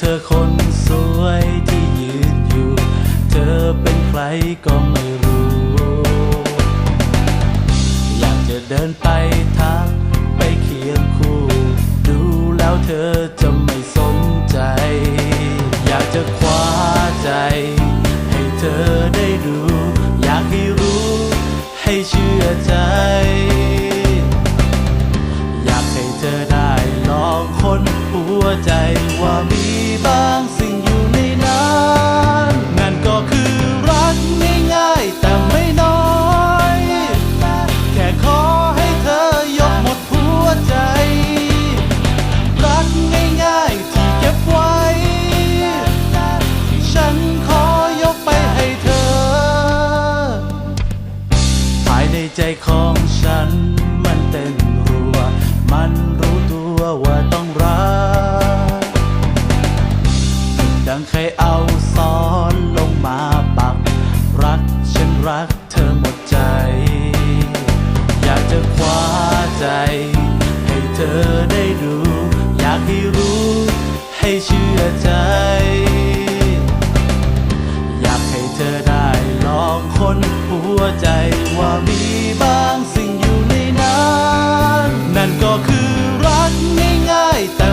ธอคนสวยที่ยืนอยู่ เธอเป็นใครก็ไม่รู้ อยากจะเดินไปทักไปเคียงคู่ ดูแล้วเธอจะไม่สนใจ อยากจะคว้าใจ ให้เธอได้ดูอยากให้รู้ ให้เชื่อใจ วใจว่ามีบางสิ่งอยู่ในนั้นนั่นก็คือรักง่ายๆแต่ไม่น้อย แค่ขอให้เธอยกหมดหัวใจ รักง่ายๆที่เก็บไว้ฉันขอยกไปให้เธอ ภายในใจของฉันมันเต้นรัว มันรู้ตัว ว้าใจ ให้เธอได้รู้ อยากให้รู้ ให้เชื่อใจ อยากให้เธอได้ลองค้นหัวใจว่ามีบางสิ่งอยู่ในนั้น นั่นก็คือรักง่ายๆแต่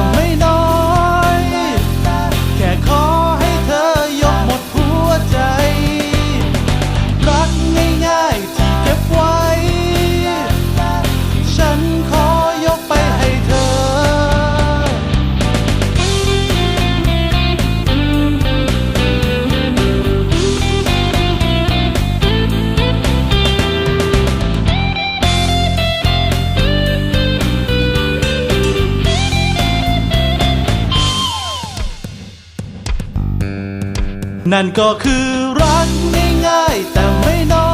นั่นก็คือรักง่ายๆแต่ไม่น้อย